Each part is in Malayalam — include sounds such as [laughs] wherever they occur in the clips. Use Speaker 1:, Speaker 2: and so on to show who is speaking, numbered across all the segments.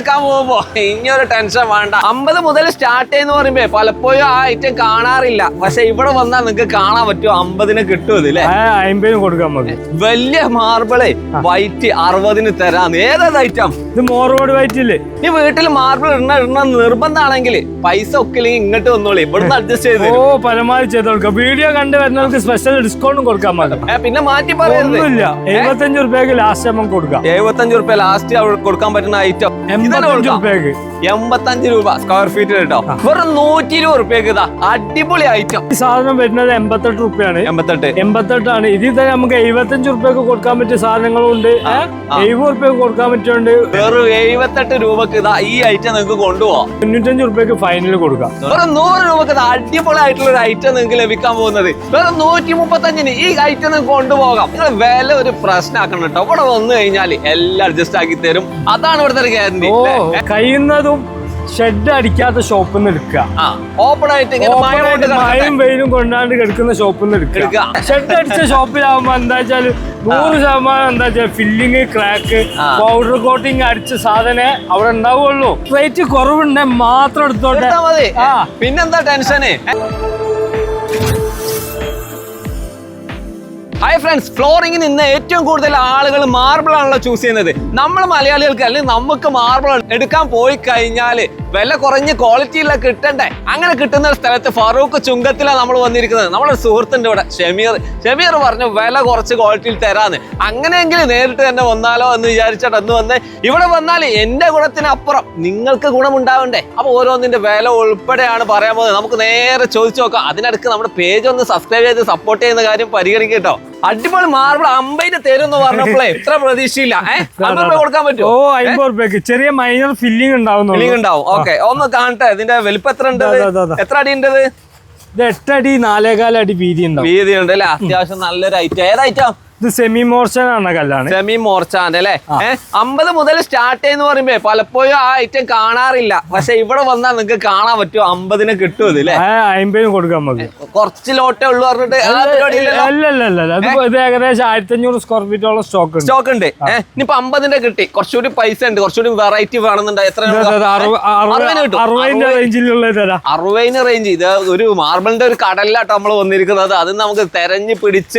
Speaker 1: എടുക്കാൻ പോകുമ്പോ ഇനിയൊരു ടെൻഷൻ വേണ്ട. അമ്പത് മുതൽ സ്റ്റാർട്ട് ചെയ്യുന്ന പറയുമ്പോ പലപ്പോഴും ആ ഐറ്റം കാണാറില്ല. പക്ഷെ ഇവിടെ വന്നാൽ നിങ്ങൾക്ക് കാണാൻ പറ്റും അമ്പതിന് കിട്ടും ഇതില്ലേ
Speaker 2: അമ്പതിന് കൊടുക്കാൻ മതി
Speaker 1: വലിയ മാർബിളെ വൈറ്റ് അറുപതിന് തരാന്ന്. ഏതാ ഐറ്റം
Speaker 2: ഇത് മോർബോർഡ് വൈറ്റ്
Speaker 1: ഇല്ലേ? ഈ വീട്ടിൽ മാർബിൾ ഇടണ ഇടണ നിർബന്ധമാണെങ്കിൽ പൈസ ഒക്കെ ഇങ്ങോട്ട് വന്നോളി. ഇവിടുന്ന് അഡ്ജസ്റ്റ് ചെയ്ത്
Speaker 2: ഓ പരമാവധി ചെയ്ത് കൊടുക്കാം. വീഡിയോ കണ്ട് വരുന്നവർക്ക് സ്പെഷ്യൽ ഡിസ്കൗണ്ടും കൊടുക്കാൻ മതി.
Speaker 1: പിന്നെ മാറ്റി
Speaker 2: പറയുന്നില്ല എഴുപത്തഞ്ച് റുപ്യക്ക് ലാസ്റ്റ് നമുക്ക് കൊടുക്കാം.
Speaker 1: എഴുപത്തഞ്ച് റുപ്യ ലാസ്റ്റ് കൊടുക്കാൻ പറ്റുന്ന ഐറ്റം
Speaker 2: എൺപത്തഞ്ച് റുപ്യക്ക്
Speaker 1: എൺപത്തഞ്ച് രൂപ സ്ക്വയർ ഫീറ്റ് കേട്ടോ വെറും നൂറ്റി ഇരുപത് റുപ്യക്ക് ഇതാ അടിപൊളി ഐറ്റം
Speaker 2: ഈ സാധനം വരുന്നത് എൺപത്തെട്ട് റുപ്യാണ്.
Speaker 1: എൺപത്തെട്ട്.
Speaker 2: ആണ് ഇതിൽ തന്നെ നമുക്ക് എഴുപത്തഞ്ച് റുപ്യക്ക് കൊടുക്കാൻ പറ്റിയ സാധനങ്ങളും ഉണ്ട് എഴുപത് റുപ്യക്ക് കൊടുക്കാൻ പറ്റുന്നുണ്ട്
Speaker 1: വെറും എഴുപത്തെട്ട് രൂപക്ക് ഇതാ ഈ ഐറ്റം നിങ്ങൾക്ക് കൊണ്ടുപോവാം.
Speaker 2: തൊണ്ണൂറ്റഞ്ച് റുപ്യക്ക് ഫൈനൽ കൊടുക്കാം.
Speaker 1: വെറും നൂറ് രൂപക്ക് ഇതാ അടിപൊളി ആയിട്ടുള്ള ഒരു ഐറ്റം നിങ്ങൾക്ക് ലഭിക്കാൻ പോകുന്നത്. വെറും നൂറ്റി മുപ്പത്തഞ്ചിന് ഈ ഐറ്റം നിങ്ങൾക്ക് കൊണ്ടുപോകാം. നിങ്ങൾ വില ഒരു പ്രശ്നമാക്കണം കേട്ടോ. ഇവിടെ വന്നു കഴിഞ്ഞാൽ എല്ലാം അഡ്ജസ്റ്റ് ആക്കി തരും. അതാണ് ഇവിടുത്തെ ഒരു ഗ്യാരണ്ടി
Speaker 2: ഓ കഴിയുന്നതും ഷെഡ് അടിക്കാത്ത ഷോപ്പിൽ നിന്ന് എടുക്കുക.
Speaker 1: ഓപ്പൺ ആയിട്ട്
Speaker 2: മഴയും വെയിലും കൊണ്ടാണ്ട് കിടക്കുന്ന ഷോപ്പിൽ നിന്ന് എടുക്കുക. ഷെഡ് അടിച്ച ഷോപ്പിലാവുമ്പോ എന്താ വെച്ചാൽ നൂറ് ശതമാനം എന്താ വെച്ചാൽ ഫില്ലിങ് ക്രാക്ക് പൗഡർ കോട്ടിങ് അടിച്ച സാധനെ അവിടെ ഉണ്ടാവുള്ളൂ. റേറ്റ് കുറവുണ്ടെ മാത്രം എടുത്തോട്ടെ.
Speaker 1: പിന്നെന്താ ടെൻഷന് ഹായ് ഫ്രണ്ട്സ് ഫ്ലോറിങ്ങിന് ഇന്ന് ഏറ്റവും കൂടുതൽ ആളുകൾ മാർബിൾ ആണല്ലോ ചൂസ് ചെയ്യുന്നത്. നമ്മൾ മലയാളികൾക്ക് അല്ലെങ്കിൽ നമുക്ക് മാർബിൾ എടുക്കാൻ പോയി കഴിഞ്ഞാൽ വില കുറഞ്ഞ ക്വാളിറ്റിയില്ല കിട്ടണ്ടേ. അങ്ങനെ കിട്ടുന്ന സ്ഥലത്ത് ഫറൂഖ് ചുങ്കത്തിലാണ് നമ്മൾ വന്നിരിക്കുന്നത്. നമ്മുടെ സുഹൃത്തിന്റെ ഇവിടെ ഷമീർ. ഷമീർ പറഞ്ഞു വില കുറച്ച് ക്വാളിറ്റിയിൽ തരാന്ന്. അങ്ങനെയെങ്കിലും നേരിട്ട് തന്നെ വന്നാലോ എന്ന് വിചാരിച്ചിട്ട് അന്ന് വന്ന് ഇവിടെ വന്നാൽ എന്റെ ഗുണത്തിനപ്പുറം നിങ്ങൾക്ക് ഗുണമുണ്ടാവണ്ടേ. അപ്പൊ ഓരോന്നിന്റെ വില ഉൾപ്പെടെയാണ് പറയാൻ പോകുന്നത്. നമുക്ക് നേരെ ചോദിച്ചു നോക്കാം. അതിനടുക്ക് നമ്മുടെ പേജ് ഒന്ന് സബ്സ്ക്രൈബ് ചെയ്ത് സപ്പോർട്ട് ചെയ്യുന്ന കാര്യം പരിഗണിക്കട്ടോ കേട്ടോ. അടിപൊളി മാർബിൾ അമ്പതിന് തരുമെന്ന് പറഞ്ഞപ്പോഴേ ഇത്ര പ്രതീക്ഷയില്ല. ഏഹ് കൊടുക്കാൻ
Speaker 2: ഓ
Speaker 1: പറ്റുമോ
Speaker 2: അമ്പത് റുപ്യക്ക്. ചെറിയ മൈനർ ഫില്ലിംഗ് ഉണ്ടാവും
Speaker 1: ഫില്ലിംഗ് ഉണ്ടാവും. ഓക്കെ ഒന്ന് കാണട്ടെ. ഇതിന്റെ വലിപ്പം എത്ര ഉണ്ട്. എത്ര അടി ഉണ്ട് ഇത്?
Speaker 2: എട്ടടി നാലേകാലടി വീതി ഉണ്ട്
Speaker 1: വീതി ഉണ്ട് അല്ലേ? അത്യാവശ്യം നല്ലൊരു ഐറ്റം ഏതായിട്ടോ ഐറ്റം
Speaker 2: ഇത് സെമി മോർച്ചാണ് കല്ലാണ്.
Speaker 1: സെമി മോർച്ചാണ് അല്ലേ? അമ്പത് മുതൽ സ്റ്റാർട്ട് ചെയ്യുന്ന പറയുമ്പോ പലപ്പോഴും ആ ഐറ്റം കാണാറില്ല. പക്ഷെ ഇവിടെ വന്നാൽ നിങ്ങൾക്ക് കാണാൻ പറ്റുമോ അമ്പതിന് കിട്ടും
Speaker 2: അമ്പതിന് കൊടുക്കാൻ മതി
Speaker 1: കുറച്ച് ലോട്ടേ ഉള്ളു പറഞ്ഞിട്ട്
Speaker 2: ഇത് ഏകദേശം ആയിരത്തി അഞ്ഞൂറ് സ്ക്വയർ ഫീറ്റോളം സ്റ്റോക്ക് ഉണ്ട്.
Speaker 1: സ്റ്റോക്ക് ഉണ്ട്. ഇനിയിപ്പോ അമ്പതിന്റെ കിട്ടി. കുറച്ചുകൂടി പൈസ ഉണ്ട്. കുറച്ചുകൂടി വെറൈറ്റി വേണമെന്നുണ്ട്. എത്ര.
Speaker 2: അറുപതിന്റെ. റേഞ്ചിലുള്ള
Speaker 1: അറുപതിന് റേഞ്ച് ഇത് ഒരു മാർബിളിന്റെ ഒരു കടലിലാട്ടോ നമ്മൾ വന്നിരിക്കുന്നത്. അത് നമുക്ക് തെരഞ്ഞു പിടിച്ച്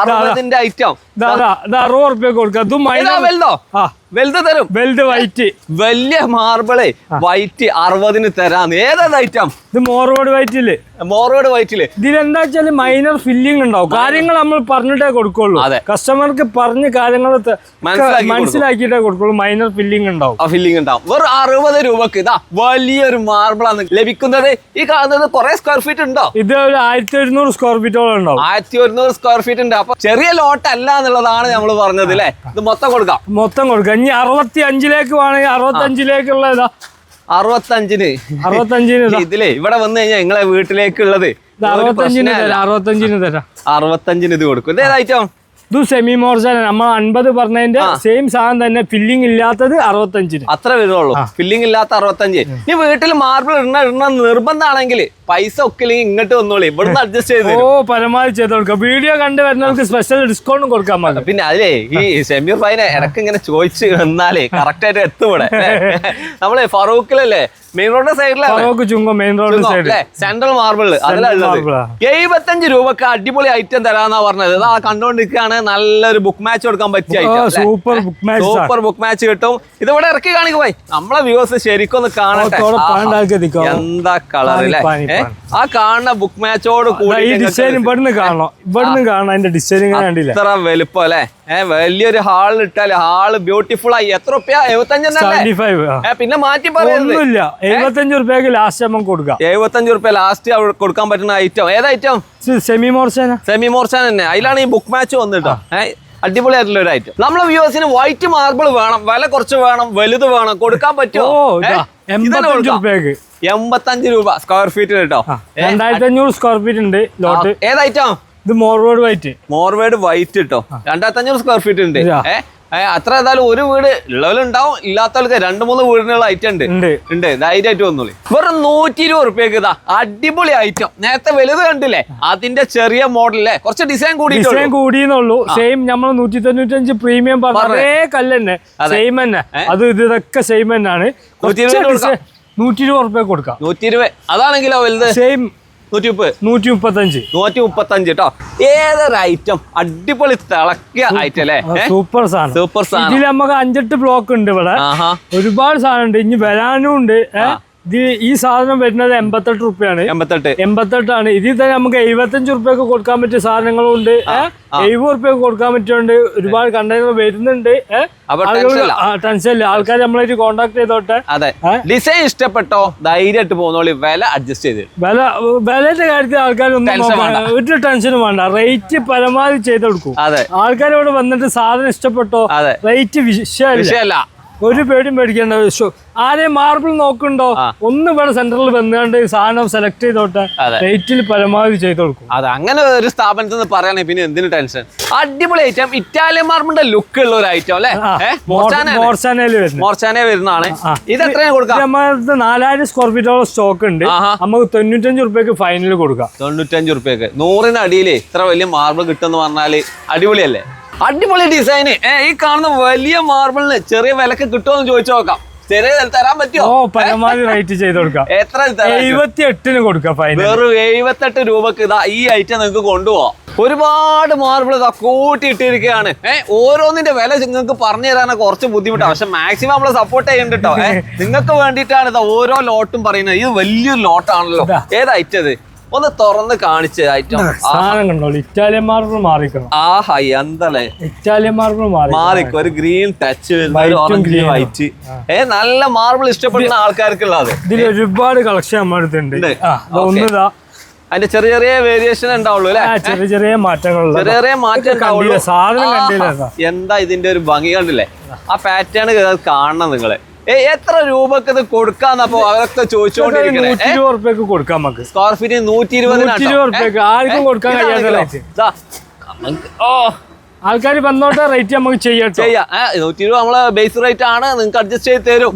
Speaker 1: അറുപതിന്റെ ഐറ്റം
Speaker 2: കൊടുക്കും. അറുപത് റുപ്യ
Speaker 1: വലുതോ? വലുത് തരും.
Speaker 2: വെൽഡ് വൈറ്റ്
Speaker 1: വലിയ മാർബിൾ വൈറ്റ് അറുപതിന് തരാന്ന്. ഏതാ ഐറ്റം
Speaker 2: ഇത് മോറോഡ് വൈറ്റിൽ
Speaker 1: മോറോഡ് വൈറ്റിൽ
Speaker 2: ഇതിലെന്താ വെച്ചാൽ മൈനർ ഫില്ലിംഗ് ഉണ്ടാവും. കാര്യങ്ങൾ നമ്മൾ പറഞ്ഞിട്ടേ കൊടുക്കുള്ളൂ.
Speaker 1: അതെ.
Speaker 2: കസ്റ്റമർക്ക് പറഞ്ഞ് കാര്യങ്ങൾ മനസ്സിലാക്കിയിട്ടേ കൊടുക്കുള്ളൂ. മൈനർ ഫില്ലിംഗ് ഉണ്ടാവും.
Speaker 1: ആ ഫില്ലിംഗ് ഉണ്ടാവും. വെറും അറുപത് രൂപക്ക് ഇതാ വലിയൊരു മാർബിളാണ് ലഭിക്കുന്നത്. ഈ കാണുന്നത് കുറെ സ്ക്വയർ ഫീറ്റ് ഉണ്ടോ?
Speaker 2: ഇത് ഒരു ആയിരത്തി ഒരുന്നൂറ് സ്ക്വയർ ഫീറ്റോളം ഉണ്ടാവും.
Speaker 1: ആയിരത്തി ഒരുന്നൂറ് സ്ക്വയർ ഫീറ്റ് ഉണ്ട്. അപ്പൊ ചെറിയ ലോട്ട് അല്ല എന്നുള്ളതാണ് നമ്മൾ പറഞ്ഞത് അല്ലേ? ഇത് മൊത്തം കൊടുക്കാം.
Speaker 2: മൊത്തം കൊടുക്കാം. ഇനി അറുപത്തി അഞ്ചിലേക്ക് വേണമെങ്കിൽ അറുപത്തി അഞ്ചിലേക്കുള്ള ഇതാ.
Speaker 1: അറുപത്തഞ്ചിന്.
Speaker 2: അറുപത്തഞ്ചിന് ഇതാ.
Speaker 1: ഇതിലേ ഇവിടെ വന്നു കഴിഞ്ഞാൽ നിങ്ങളെ വീട്ടിലേക്കുള്ളത്
Speaker 2: അറുപത്തഞ്ചിന് തരാം അറുപത്തഞ്ചിന് തരാം.
Speaker 1: അറുപത്തഞ്ചിന് ഇത് കൊടുക്കും. ഇത് ഏതായിട്ടോ?
Speaker 2: ഇത് സെമി മോർച്ച നമ്മൾ അൻപത് പറഞ്ഞതിന്റെ. സെയിം സാധനം തന്നെ ഫില്ലിംഗ് ഇല്ലാത്തത് അറുപത്തഞ്ചിന്.
Speaker 1: അത്ര വരുള്ളൂ. ഫില്ലിംഗ് ഇല്ലാത്ത അറുപത്തഞ്ച്. ഇനി വീട്ടിൽ മാർബിൾ ഇടണ ഇടണ നിർബന്ധമാണെങ്കിൽ പൈസ ഒക്കെ ഇല്ലെങ്കിൽ ഇങ്ങോട്ട് വന്നോളി. ഇവിടുന്ന് അഡ്ജസ്റ്റ് ചെയ്ത്
Speaker 2: ഓ പരമാവധി ചെയ്ത് കൊടുക്കാം. വീഡിയോ കണ്ട് വരുന്നവർക്ക് സ്പെഷ്യൽ ഡിസ്കൗണ്ടും കൊടുക്കാൻ മതി.
Speaker 1: പിന്നെ അതിലേ ഈ ഷമീർ ഭായിനെ ഇടയ്ക്ക് ഇങ്ങനെ ചോദിച്ച് വന്നാലേ കറക്റ്റ് ആയിട്ട് എത്തും ഇവിടെ നമ്മളെ ഫറൂഖിലല്ലേ? മെയിൻ റോഡിന്റെ സൈഡിലാണ്
Speaker 2: ചുങ്കം മെയിൻ റോഡ് സൈഡിൽ
Speaker 1: സെൻട്രൽ മാർബിൾ അതിലുള്ളത്. എഴുപത്തഞ്ച് രൂപക്ക് അടിപൊളി ഐറ്റം തരാന്നാ പറഞ്ഞത്. ഇതാ കണ്ടോണ്ടിരിക്കുകയാണ്. നല്ലൊരു ബുക്ക് മാച്ച് കൊടുക്കാൻ പറ്റിയ
Speaker 2: super book match.
Speaker 1: Super book match കിട്ടും. ഇതിവിടെ ഇറക്കി കാണിക്കും പോയി. നമ്മളെ വ്യൂവേഴ്സ് ശരിക്കും ഒന്ന് കാണട്ടെ. എന്താ കളർ അല്ലേ. ആ കാണുന്ന ബുക്ക് മാച്ചോട് കൂടി
Speaker 2: ഈ ഡിസൈൻ ഇവിടുന്ന് കാണണം. ഇവിടുന്ന് കാണണം. അതിന്റെ ഇങ്ങനെ കണ്ടില്ല.
Speaker 1: ഇത്ര വലുപ്പം അല്ലെ? ഏഹ് വലിയൊരു ഹാളിൽ ഇട്ടാൽ ഹാൾ ബ്യൂട്ടിഫുൾ ആയി. എത്ര റുപ്യ
Speaker 2: ഫൈവ്
Speaker 1: പിന്നെ മാറ്റി
Speaker 2: പറയുന്നില്ല എഴുപത്തഞ്ച് റുപ്യക്ക് ലാസ്റ്റ് നമുക്ക് കൊടുക്കാം.
Speaker 1: എഴുപത്തഞ്ച് റുപ്യ ലാസ്റ്റ് കൊടുക്കാൻ പറ്റുന്ന ഐറ്റം ഏത് ഐറ്റം
Speaker 2: സെമി മോർച്ചാന?
Speaker 1: സെമി മോർച്ചാൻ തന്നെ. അതിലാണ് ഈ ബുക്ക് മാച്ച് വന്നിട്ടോ ഏഹ് അടിപൊളിയായിട്ടുള്ള ഒരു ഐറ്റം നമ്മളെ വ്യൂവേഴ്സിന് വൈറ്റ് മാർബിൾ വേണം. വില കുറച്ച് വേണം. വലുത് വേണം. കൊടുക്കാൻ പറ്റുമോ?
Speaker 2: എൺപത്തഞ്ച് റുപ്യക്ക്
Speaker 1: എൺപത്തഞ്ച് രൂപ സ്ക്വയർ ഫീറ്റ് കേട്ടോ
Speaker 2: രണ്ടായിരത്തി അഞ്ഞൂറ് സ്ക്വയർ ഫീറ്റ് ഉണ്ട് ലോട്ട്
Speaker 1: ഏതായിട്ടോ? ഐറ്റം
Speaker 2: ഇത് മോർവേഡ് വൈറ്റ്
Speaker 1: മോർവേഡ് വൈറ്റ് കേട്ടോ രണ്ടായിരത്തി അഞ്ഞൂറ് സ്ക്വയർ ഫീറ്റ് ഉണ്ട്. അത്ര ഏതായാലും ഒരു വീട് ഉള്ളവരുണ്ടാവും ഇല്ലാത്തവർക്ക് രണ്ട് മൂന്ന് വീടിനുള്ള ഐറ്റം ഉണ്ട്.
Speaker 2: ഉണ്ട്.
Speaker 1: ധൈര്യമായിട്ട് വന്നോളി. വെറും നൂറ്റി ഇരുപത് റുപ്യക്ക് ഇതാ അടിപൊളി ഐറ്റം നേരത്തെ വലുത് കണ്ടില്ലേ? അതിന്റെ ചെറിയ മോഡൽ അല്ലേ കുറച്ച് ഡിസൈൻ കൂടി
Speaker 2: ഡിസൈൻ കൂടിയെന്നുള്ളൂ സെയിം നമ്മൾ നൂറ്റി തൊണ്ണൂറ്റഞ്ച് പ്രീമിയം പറഞ്ഞ അതേ കല്ല് തന്നെ സെയിം തന്നെ. അത് ഇത് ഇതൊക്കെ സെയിം തന്നെയാണ്.
Speaker 1: നൂറ്റി
Speaker 2: ഇരുപത് റുപ്യ കൊടുക്കാം.
Speaker 1: നൂറ്റി ഇരുപത് അതാണെങ്കിലോ വലുത്?
Speaker 2: സെയിം
Speaker 1: നൂറ്റി മുപ്പത്
Speaker 2: നൂറ്റി മുപ്പത്തഞ്ച്
Speaker 1: നൂറ്റി മുപ്പത്തഞ്ച് കേട്ടോ ഏതൊരു ഐറ്റം അടിപൊളി തിളക്കിയ ഐറ്റം അല്ലേ?
Speaker 2: സൂപ്പർ സാധനം.
Speaker 1: സൂപ്പർ സാധനം.
Speaker 2: ഇതിൽ നമുക്ക് അഞ്ചെട്ട് ബ്ലോക്ക് ഉണ്ട് ഇവിടെ. ഒരുപാട് സാധനം ഉണ്ട് ഇനി വരാനും ഉണ്ട്? ഇത് ഈ സാധനം വരുന്നത് എൺപത്തെട്ട് റുപ്യാണ്.
Speaker 1: എൺപത്തെട്ട്.
Speaker 2: എൺപത്തെട്ടാണ്. ഇതിൽ തന്നെ നമുക്ക് എഴുപത്തഞ്ച് റുപ്യക്ക് കൊടുക്കാൻ പറ്റിയ സാധനങ്ങളും ഉണ്ട് എഴുപത് റുപ്യക്ക് കൊടുക്കാൻ പറ്റുന്നുണ്ട് ഒരുപാട് കണ്ടെയ്നർ വരുന്നുണ്ട്. ടെൻഷൻ ആൾക്കാർ നമ്മളായിട്ട് കോണ്ടാക്ട് ചെയ്തോട്ടെ.
Speaker 1: അതെ. ഡിസൈൻ ഇഷ്ടപ്പെട്ടോ? ധൈര്യമായിട്ട് പോകുന്നോളി. വില അഡ്ജസ്റ്റ് ചെയ്ത്
Speaker 2: വില വിലയുടെ കാര്യത്തിൽ ആൾക്കാരൊന്നും ഒരു ടെൻഷനും വേണ്ട. റേറ്റ് പരമാവധി ചെയ്തെടുക്കും
Speaker 1: അതെ.
Speaker 2: ആൾക്കാരോട് ഇവിടെ വന്നിട്ട് സാധനം ഇഷ്ടപ്പെട്ടോ? റേറ്റ് വിഷയമല്ല. ഒരു പേടിയും പേടിക്കേണ്ട വിഷു ആരെയും മാർബിൾ നോക്കുന്നുണ്ടോ? ഒന്ന് ഇവിടെ സെന്ററിൽ വന്നുകൊണ്ട് സാധനം സെലക്ട് ചെയ്തോട്ടെ. റേറ്റിൽ പരമാവധി ചെയ്ത് കൊടുക്കും.
Speaker 1: അത് അങ്ങനെ ഒരു സ്ഥാപനത്തിൽ നിന്ന് പറയണേ പിന്നെ എന്തിനു ടെൻഷൻ അടിപൊളി ഐറ്റം ഇറ്റാലിയൻ മാർബിളിന്റെ ലുക്ക് ഉള്ള ഒരു ഐറ്റം അല്ലേ? മോർച്ചാന
Speaker 2: മോർച്ചാനയിൽ വരുന്നത്.
Speaker 1: മോർച്ചാനെ വരുന്നതാണ്. ഇത് എത്രയാണ് കൊടുക്കാം?
Speaker 2: നാലായിരം സ്ക്വയർ ഫീറ്റോളം സ്റ്റോക്ക് ഉണ്ട്. നമുക്ക് തൊണ്ണൂറ്റഞ്ച് റുപ്യക്ക് ഫൈനൽ കൊടുക്കാം.
Speaker 1: തൊണ്ണൂറ്റഞ്ച് റുപ്യക്ക്. നൂറിന് അടിയിൽ ഇത്ര വലിയ മാർബിൾ കിട്ടുമെന്ന് പറഞ്ഞാൽ അടിപൊളിയല്ലേ? അടിപൊളി ഡിസൈന് ഈ കാണുന്ന വലിയ മാർബിളിന് ചെറിയ വിലക്ക് കിട്ടുമോ എന്ന് ചോദിച്ചു നോക്കാം. ചെറിയ തരാൻ
Speaker 2: ഓ
Speaker 1: പറ്റുമോ
Speaker 2: പരമാവധി റേറ്റ് ചെയ്ത് കൊടുക്കാം. [laughs]
Speaker 1: എത്ര
Speaker 2: എഴുപത്തിയെട്ടിന് കൊടുക്കാം
Speaker 1: വെറും എഴുപത്തെട്ട് രൂപക്ക് ഇതാ ഈ ഐറ്റം നിങ്ങൾക്ക് കൊണ്ടുപോവാം. ഒരുപാട് മാർബിൾ ഇതാ കൂട്ടിയിട്ടിരിക്കുകയാണ്. ഏഹ് ഓരോന്നിന്റെ വില നിങ്ങൾക്ക് പറഞ്ഞു തരാനൊക്കെ കുറച്ച് ബുദ്ധിമുട്ടാണ് പക്ഷെ മാക്സിമം നമ്മൾ സപ്പോർട്ട് ചെയ്യുന്നുണ്ട് കേട്ടോ ഏഹ് [laughs] നിങ്ങൾക്ക് വേണ്ടിയിട്ടാണ് ഇതാ ഓരോ ലോട്ടും പറയുന്നത്. ഇത് വലിയൊരു ലോട്ടാണല്ലോ ഏതാ ഐറ്റം ഇത്? ഒന്ന് തുറന്ന് കാണിച്ച ഐറ്റം
Speaker 2: സാധനം കണ്ടോ? Italian marble മാറിക്കണം.
Speaker 1: ആഹാ എന്തല്ലേ?
Speaker 2: ഇറ്റാലിയൻ മാർബിൾ
Speaker 1: മാറിക്ക് ഒരു ഗ്രീൻ ടച്ച് ഓറഞ്ച് വൈറ്റ് ഏ നല്ല മാർബിൾ ഇഷ്ടപ്പെടുന്ന ആൾക്കാർക്കുള്ളത്.
Speaker 2: ഇതിൽ ഒരുപാട് കളക്ഷൻ ഒന്നിതാ.
Speaker 1: അതിന്റെ ചെറിയ ചെറിയ വേരിയേഷൻ ഉണ്ടാവുള്ളൂ അല്ലെ?
Speaker 2: ചെറിയ ചെറിയ മാറ്റങ്ങൾ
Speaker 1: ചെറിയ ചെറിയ മാറ്റം ഉണ്ടാവുള്ളൂ. എന്താ ഇതിന്റെ ഒരു ഭംഗി കണ്ടില്ലേ? ആ പാറ്റേൺ കാണണം നിങ്ങൾ. എത്ര രൂപക്ക് ഇത് കൊടുക്കാന്നപ്പോ അവരൊക്കെ
Speaker 2: ഇരുപത് കൊടുക്കാം നമുക്ക്.
Speaker 1: സ്ക്വയർ ഫീറ്റ് നൂറ്റി
Speaker 2: നൂറ്റി ഇരുപത് റുപ്യക്ക് ആർക്കും കൊടുക്കാൻ കഴിയാത്ത റേറ്റ്
Speaker 1: ഓ
Speaker 2: ആൾക്കാർ വന്നോട്ടെ റേറ്റ് നമുക്ക്
Speaker 1: ചെയ്യാം നൂറ്റി ഇരുപത് നമ്മളെ ബേസ് റേറ്റ് ആണ്. നിങ്ങൾക്ക് അഡ്ജസ്റ്റ് ചെയ്ത് തരും.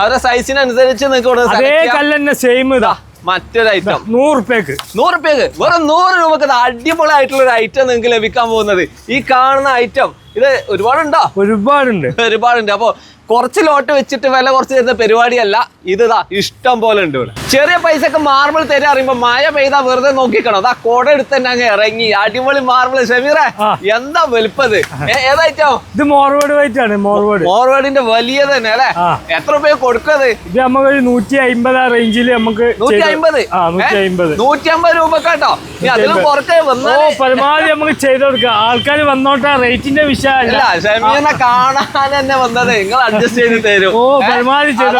Speaker 1: അവരുടെ സൈസിനനുസരിച്ച് നിങ്ങൾക്ക് കൊടുക്കാം
Speaker 2: അതേ സെയിം ഇതാ.
Speaker 1: മറ്റൊരു ഐറ്റം
Speaker 2: നൂറ് നൂറുപ്യക്ക്.
Speaker 1: നൂറ് രൂപയ്ക്ക് വെറും നൂറ് രൂപക്ക് അടിപൊളിയായിട്ടുള്ള ഒരു ഐറ്റം നിങ്ങൾക്ക് ലഭിക്കാൻ പോകുന്നത്. ഈ കാണുന്ന ഐറ്റം ഇത് ഒരുപാടുണ്ടോ?
Speaker 2: ഒരുപാടുണ്ട്.
Speaker 1: ഒരുപാടുണ്ട്. അപ്പൊ കുറച്ച് ലോട്ട് വെച്ചിട്ട് വില കുറച്ച് തരുന്ന പരിപാടിയല്ല. ഇതാ ഇഷ്ടം പോലെ ഉണ്ട് ഇവിടെ. ചെറിയ പൈസക്ക് മാർബിൾ തരാ അറിയുമ്പോ മഴ പെയ്താ വെറുതെ നോക്കിക്കണം? അതാ കൊട എടുത്ത് തന്നെ അങ്ങ് ഇറങ്ങി. അടിപൊളി മാർബിൾ ഷമീറ. എന്താ വലുപ്പത്? ഏതായിട്ടോ?
Speaker 2: ഇത് മോർവേഡ് വൈറ്റാണ് മോർവേഡ്.
Speaker 1: മോർവേഡിന്റെ വലിയ തന്നെ അല്ലെ? എത്ര രൂപ കൊടുക്കത്
Speaker 2: ഇത് നമുക്ക് ഒരു നൂറ്റി അമ്പത് ആ റേഞ്ചിൽ നമുക്ക്
Speaker 1: നൂറ്റി അമ്പത്
Speaker 2: ആ നൂറ്റി അമ്പത്
Speaker 1: രൂപ കേട്ടോ? അതിലും വന്നാലേ.
Speaker 2: പരമാവധി നമുക്ക് ചെയ്ത് കൊടുക്കാം. ആൾക്കാർ വന്നോട്ടെ റേറ്റിന്റെ വിഷയമല്ല.
Speaker 1: ഷമീറിനെ കാണാൻ തന്നെ വന്നത്. നിങ്ങൾ അഡ്ജസ്റ്റ് ചെയ്ത് തരും.
Speaker 2: ഓ? പരമാവധി ചെയ്ത്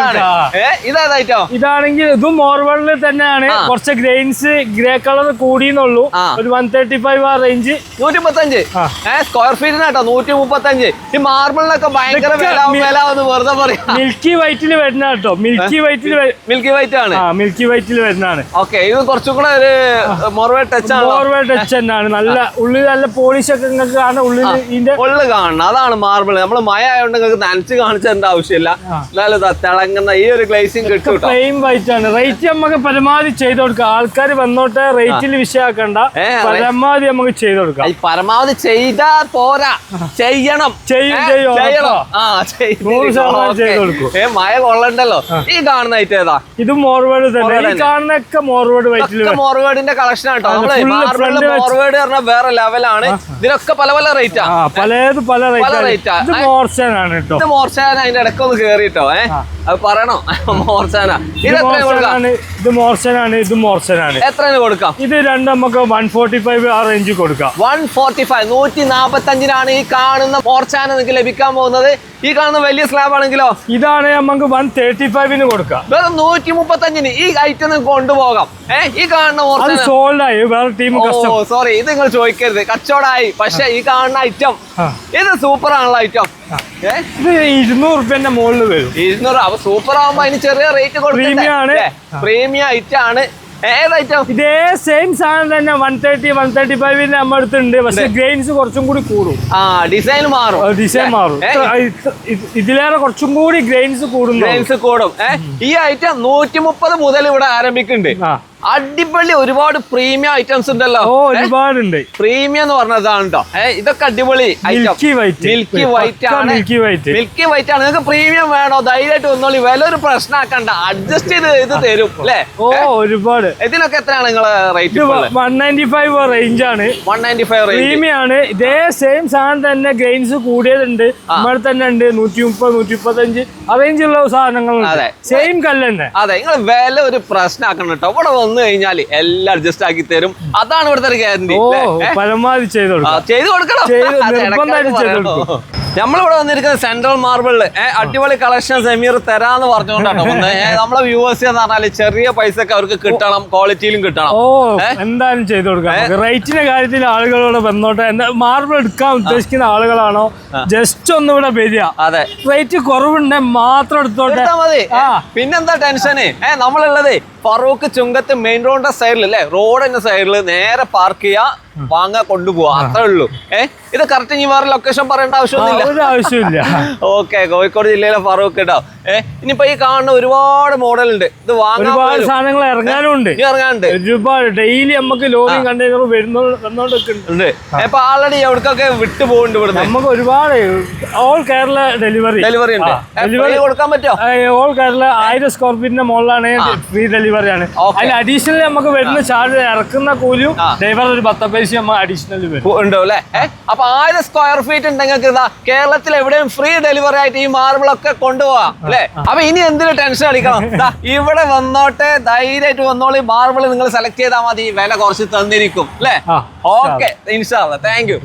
Speaker 1: ഏ? ഇതേതായിട്ടോ?
Speaker 2: ഇതാണെങ്കിൽ ഇതും മോർവേഡിൽ തന്നെയാണ്. കുറച്ച് ഗ്രെയിൻസ് ഗ്രേ കളർ കൂടിയെന്നുള്ളൂ. ഒരു വൺ തേർട്ടി ഫൈവ് ആ റേഞ്ച്
Speaker 1: നൂറ്റി മുപ്പത്തഞ്ച്. ഏഹ് സ്ക്വയർ ഫീറ്റിന് കേട്ടോ നൂറ്റി മുപ്പത്തഞ്ച് ഈ മാർബിളിനൊക്കെ ഭയങ്കര വെറുതെ പറയാം.
Speaker 2: മിൽക്കി വൈറ്റിൽ വരുന്ന കേട്ടോ. മിൽക്കി വൈറ്റിൽ
Speaker 1: മിൽക്കി വൈറ്റ് ആണ്.
Speaker 2: മിൽക്കി വൈറ്റിൽ വരുന്നതാണ്.
Speaker 1: ഓക്കെ ഇത് കുറച്ചും കൂടെ ഒരു മോർവേ ടച്ച് ആണ്
Speaker 2: മോർവേ ടച്ച് തന്നെയാണ്. നല്ല ഉള്ളിൽ നല്ല പോളിഷ് ഒക്കെ നിങ്ങൾക്ക് കാണാൻ ഉള്ളിൽ ഇതിന്റെ
Speaker 1: ഉള്ളു കാണണം. അതാണ് മാർബിൾ നമ്മൾ മഴ ആയതുകൊണ്ട് നിങ്ങൾക്ക് നനച്ച് കാണിച്ചതിന്റെ ആവശ്യമില്ല. എന്നാലും തിളങ്ങുന്ന ഈ ഒരു കിട്ടും കേട്ടോ
Speaker 2: പ്ലെയിൻ വൈറ്റ് ആണ്. റേറ്റ് നമുക്ക് പരമാവധി ചെയ്ത് കൊടുക്കാം. ആൾക്കാർ വന്നോട്ടെ റേറ്റിൽ വിഷയാക്കണ്ട. പരമാവധി നമുക്ക് ചെയ്ത് കൊടുക്കാം.
Speaker 1: പരമാവധി ചെയ്താ പോരാ. ചെയ്യണം.
Speaker 2: ചെയ്യും, ചെയ്യും,
Speaker 1: മഴ കൊള്ളണ്ടല്ലോ. ഈ കാണുന്ന ഐറ്റം ഏതാ?
Speaker 2: ഇത് മോർവേഡ് തന്നെ. ഈ. കാണുന്നൊക്കെ മോർവേഡ് വൈറ്റിൽ
Speaker 1: മോർവേഡിന്റെ കളക്ഷൻ ആട്ടോ. മോർവേഡ് പറഞ്ഞാൽ വേറെ ലെവലാണ് ഇതിനൊക്കെ പല പല റേറ്റാ
Speaker 2: ആ. പലത് പല റേറ്റ് ഇത് മോർച്ചൻ ആണ് കേട്ടോ.
Speaker 1: ഇത് മോർച്ചാന അതിന്റെ ഇടയ്ക്ക് ഒന്ന് കേറിട്ടോ
Speaker 2: ഏഹ്
Speaker 1: അത് പറയണോ? മോർച്ചാന. ഇത്
Speaker 2: ഇത്
Speaker 1: കൊടുക്കാം?
Speaker 2: ഇത് മോർച്ചനാണ് ഇത് മോർച്ചനാണ്.
Speaker 1: എത്രയാണ് കൊടുക്കാം?
Speaker 2: ഇത് രണ്ടും നമുക്ക് വൺ ഫോർട്ടി ഫൈവ് ആ റേഞ്ചിൽ കൊടുക്കാം.
Speaker 1: വൺ ഫോർട്ടി ഫൈവ് നൂറ്റി നാപ്പത്തി അഞ്ചിനാണ് ഈ കാണുന്ന മോർച്ചാന നിങ്ങൾക്ക് ലഭിക്കാൻ പോകുന്നത്. ഈ കാണുന്ന വലിയ സ്ലാബ് ആണെങ്കിലോ?
Speaker 2: ഇതാണ് നമുക്ക് വൺ തേർട്ടി ഫൈവിന് കൊടുക്കാം.
Speaker 1: വെറും നൂറ്റി മുപ്പത്തി അഞ്ചിന് ഈ ഐറ്റം നിങ്ങൾക്ക് കൊണ്ടുപോകാം. ഏഹ് ഈ കാണുന്ന സോൾഡായി
Speaker 2: സോൾഡ് ആയി. വേറെ ടീം
Speaker 1: സോറി ഇത് നിങ്ങൾ ചോദിക്കരുത്. കച്ചവടമായി. പക്ഷെ ഈ കാണുന്ന ഐറ്റം ഇത് സൂപ്പർ ആണല്ലോ ഐറ്റം
Speaker 2: ഇത് ഇരുന്നൂറ് റുപ്യന്റെ മുകളിൽ വരും.
Speaker 1: ഇരുന്നൂറ്. അപ്പൊ സൂപ്പർ ആവുമ്പോ അതിന് ചെറിയ റേറ്റ്
Speaker 2: കൊടുക്കും.
Speaker 1: പ്രീമിയം ഐറ്റം ആണ്.
Speaker 2: ഇതേ സെയിം സാധനം തന്നെ വൺ തേർട്ടി വൺ തേർട്ടി ഫൈവിന്റെ നമ്മുടെ അടുത്തുണ്ട്. പക്ഷെ ഗ്രെയിൻസ് കുറച്ചും കൂടി കൂടും.
Speaker 1: ആ ഡിസൈൻ മാറും.
Speaker 2: ഡിസൈൻ മാറും. ഇതിലേറെ കുറച്ചും കൂടി ഗ്രെയിൻസ് കൂടും.
Speaker 1: ഗ്രെയിൻസ് കൂടും. ഈ ഐറ്റം നൂറ്റി മുപ്പത് മുതൽ ഇവിടെ ആരംഭിക്കുന്നുണ്ട്.
Speaker 2: ആ.
Speaker 1: അടിപൊളി ഒരുപാട് പ്രീമിയം ഐറ്റംസ് ഉണ്ടല്ലോ.
Speaker 2: ഓ ഒരുപാടുണ്ട്.
Speaker 1: പ്രീമിയം എന്ന് പറഞ്ഞതാണ് കേട്ടോ ഇതൊക്കെ അടിപൊളി
Speaker 2: മിൽക്കി വൈറ്റ്
Speaker 1: മിൽക്കി വൈറ്റ് ആണ്.
Speaker 2: മിൽക്കി വൈറ്റ്
Speaker 1: മിൽക്കി വൈറ്റ് ആണ്. നിങ്ങൾക്ക് പ്രീമിയം വേണോ? ധൈര്യമായിട്ട് വന്നോളി. വില ഒരു പ്രശ്നമാക്കണ്ട അഡ്ജസ്റ്റ് ചെയ്ത് ഇത് തരും അല്ലേ?
Speaker 2: ഓ ഒരുപാട്.
Speaker 1: ഇതിനൊക്കെ എത്രയാണ് നിങ്ങളെ rate
Speaker 2: one ninety five range ആണ്.
Speaker 1: വൺ നയന്റി ഫൈവ്
Speaker 2: പ്രീമിയം ആണ്. ഇതേ സെയിം സാധനം തന്നെ ഗ്രെയിൻസ് കൂടിയതുണ്ട്. നമ്മൾ തന്നെ ഉണ്ട്. നൂറ്റി മുപ്പത് നൂറ്റി മുപ്പത്തഞ്ച് അറേഞ്ചുള്ള
Speaker 1: അതെ.
Speaker 2: സാധനങ്ങളുണ്ട് സെയിം കല്ല് തന്നെ.
Speaker 1: അതെ നിങ്ങൾ വില ഒരു പ്രശ്നമാക്കണം കേട്ടോ ഇവിടെ വന്നു കഴിഞ്ഞാൽ എല്ലാം അഡ്ജസ്റ്റ് ആക്കി തരും. അതാണ് ഇവിടുത്തെ ഗ്യാരണ്ടി
Speaker 2: പരമാവധി ചെയ്ത്
Speaker 1: ചെയ്ത് കൊടുക്കണം. നമ്മളിവിടെ വന്നിരിക്കുന്നത് സെൻട്രൽ മാർബിളിൽ അടിപൊളി കളക്ഷൻ സെമീർ തരാന്ന് പറഞ്ഞുകൊണ്ടാണ് [laughs] വന്നത് നമ്മളെ വ്യൂവേഴ്സ് എന്ന് പറഞ്ഞാൽ ചെറിയ പൈസക്ക് അവർക്ക് കിട്ടണം ക്വാളിറ്റിയിലും കിട്ടണം.
Speaker 2: ഓ എന്തായാലും ചെയ്തു കൊടുക്കാം. റേറ്റിന്റെ കാര്യത്തിൽ ആളുകളോട് വന്നോട്ടെ. മാർബിൾ എടുക്കാൻ ഉദ്ദേശിക്കുന്ന ആളുകളാണോ? ജസ്റ്റ് ഒന്ന് ഇവിടെ വരിക.
Speaker 1: അതെ.
Speaker 2: റേറ്റ് കുറവുണ്ടെ മാത്രം എടുത്തോട്ടെ.
Speaker 1: എടുത്താ മതി. പിന്നെന്താ ടെൻഷന് ഏ നമ്മളുള്ളത് ഫറൂഖ് ചുങ്കത്ത് മെയിൻ റോഡിന്റെ സൈഡിൽ അല്ലേ? റോഡിന്റെ സൈഡിൽ നേരെ പാർക്ക് ചെയ്യാ. വാങ്ങാ കൊണ്ടുപോവാ. അത്രേ ഉള്ളൂ. ഏ? ഇത് കറക്റ്റ് ഇനി വേറെ ലൊക്കേഷൻ പറയേണ്ട ആവശ്യമൊന്നുമില്ല.
Speaker 2: ആവശ്യമില്ല. [laughs]
Speaker 1: ഓക്കെ കോഴിക്കോട് ജില്ലയിലെ ഫറൂഖ് കേട്ടോ ഏ? ഇനിയിപ്പോ ഈ കാണുന്ന ഒരുപാട് മോഡൽ ഉണ്ട് ഇത് വാങ്ങാൻ
Speaker 2: ഒരുപാട് സാധനങ്ങൾ ഇറങ്ങാനുണ്ട്.
Speaker 1: ഇനി ഇറങ്ങാനുണ്ട്.
Speaker 2: ഒരുപാട് ഡെയിലി നമുക്ക് ലോറിയും കണ്ടെയ്നർ
Speaker 1: വരുന്നുണ്ട് ഇപ്പൊ ആൾറെഡി എവിടേക്കൊക്കെ വിട്ടു പോകുന്നുണ്ട് ഇവിടെ
Speaker 2: നമുക്ക് ഒരുപാട് ഓൾ കേരള ഡെലിവറി
Speaker 1: ഡെലിവറി ഉണ്ട്. ഡെലിവറി കൊടുക്കാൻ പറ്റുമോ
Speaker 2: ഓൾ കേരള ആയിരം സ്ക്വയർ ഫീറ്റിന്റെ മുകളിലാണ് ഫ്രീ ഡെലിവറി ആണ്.
Speaker 1: അതിന്
Speaker 2: അതിൽ അഡീഷണൽ നമുക്ക് വരുന്ന ചാർജ് ഇറക്കുന്ന കൂലിയും ഡ്രൈവർ ഒരു പത്ത് പൈസ അഡീഷണൽ വരും.
Speaker 1: ഉണ്ട് അല്ലേ? അപ്പൊ ആയിരം സ്ക്വയർ ഫീറ്റ് ഉണ്ടെങ്കിൽ ഇതാ കേരളത്തിൽ എവിടെയും ഫ്രീ ഡെലിവറി ആയിട്ട് ഈ മാർബിൾ ഒക്കെ കൊണ്ടുപോവാം അല്ലേ? അപ്പൊ ഇനി എന്തിനു ടെൻഷൻ അടിക്കണം? [laughs] ഇവിടെ വന്നോട്ടെ ധൈര്യമായിട്ട് വന്നോളി. മാർബിൾ നിങ്ങൾ സെലക്ട് ചെയ്താൽ മതി. വില കുറച്ച് തന്നിരിക്കും അല്ലേ? ഓക്കെ ഇൻഷാല്ല താങ്ക് യു